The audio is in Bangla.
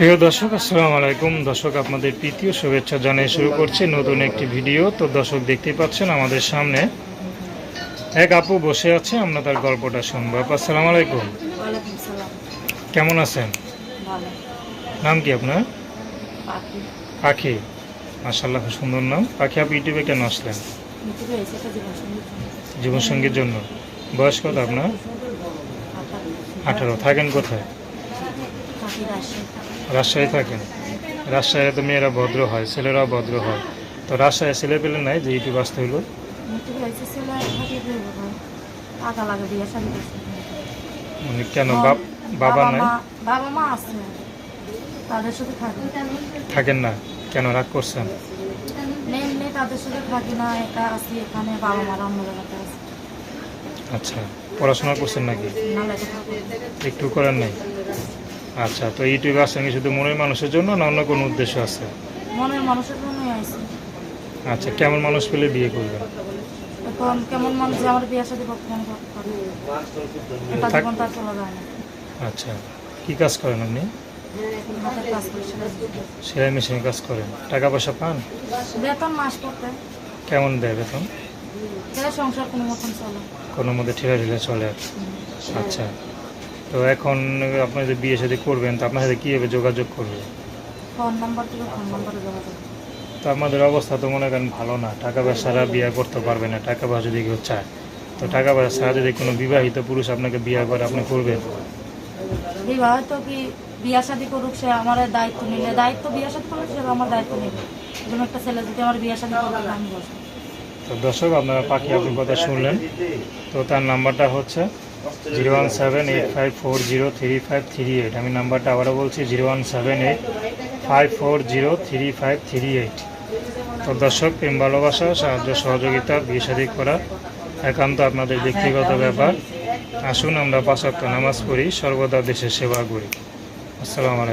প্রিয় দর্শক আসসালামু আলাইকুম। দর্শক আপনাদের তৃতীয় শুভেচ্ছা জানিয়ে শুরু করছি নতুন একটি ভিডিও। তো দর্শক দেখতেই পাচ্ছেন আমাদের সামনে এক আপু বসে আছে আমরা তার গল্পটা শুনব। আপু আসসালামু আলাইকুম। কেমন আছেন? ভালো। নাম কি আপনার? পাখি। পাখি। মাসাল্লাহ সুন্দর নাম। পাখি আপু ইউটিউবে কেন আসলেন? জীবনসঙ্গীর জন্য। বয়স কত আপনার? আঠারো। থাকেন কোথায়? রাজশাহী থাকেন রাজশাহীতে তো মেয়েরা ভদ্র হয় ছেলেরাও ভদ্র হয়। তো রাজশাহী ছেলে পেলে নাই যে ইউটিউব আসতে হইল মানে কেন? বাবা নাই? বাবা মা আছে। তাদের সাথে থাকি। থাকেন না? কেন রাগ করছেন? মেনলি তাদের সাথে থাকি না একা আছি এখানে বাবা মার অন্য আচ্ছা পড়াশোনা করছেন নাকি? একটু করেন নাই? আচ্ছা তো ইউটিউবে আসেন কি শুধু মনের মানুষের জন্য না অন্য কোনো উদ্দেশ্য আছে? মনের মানুষের জন্যই আইছি। আচ্ছা কেমন মানুষ পেলে বিয়ে করবেন? এখন কেমন মানুষ যে আমার বিয়ে সাথে বর্তমান এটা থাক- জীবন তার চলা যায় না। আচ্ছা কি কাজ করেন আপনি? সেলাই। মেশিনে কাজ করেন। টাকা পয়সা পান? বেতন মাস করতে কেমন দেয় বেতন? সংসার কোনো মতন চলে। কোনো মধ্যে ঠেলা ঠেলে চলে। আচ্ছা। তো এখন আপনি যদি বিয়ে সাথে করবেন তো আপনার সাথে কীভাবে যোগাযোগ করবে? ফোন নাম্বার থেকে ফোন নাম্বারে যোগাযোগ। তো আমাদের অবস্থা তো মনে করেন ভালো না টাকা পয়সা ছাড়া বিয়ে করতে পারবে না টাকা পয়সা যদি কেউ চায়। তো টাকা পয়সা ছাড়া যদি কোনো বিবাহিত পুরুষ আপনাকে বিয়ে করে আপনি করবেন? বিবাহ তো কি বিয়া শাদি করুক সে আমার দায়িত্ব নিলে দায়িত্ব বিয়া শাদি করলে সে আমার দায়িত্ব নেবে। এরকম একটা ছেলে যদি আমার বিয়া শাদি করবে আমি বসবো। তো দর্শক আপনারা পাখি আপুর কথা শুনলেন। তো তার নাম্বারটা হচ্ছে zero one seven eight five four zero three five three eight. আমি নাম্বারটা আবারও বলছি, zero one seven eight five four zero three five three eight. তো দর্শক, প্রেম, ভালোবাসা, সাহায্য, সহযোগিতা বিষাদিক করা একান্ত আপনাদের ব্যক্তিগত ব্যাপার। আসুন আমরা পাঁচ নামাজ পড়ি, সর্বদা দেশের সেবা করি। আসসালামু আলাইকুম।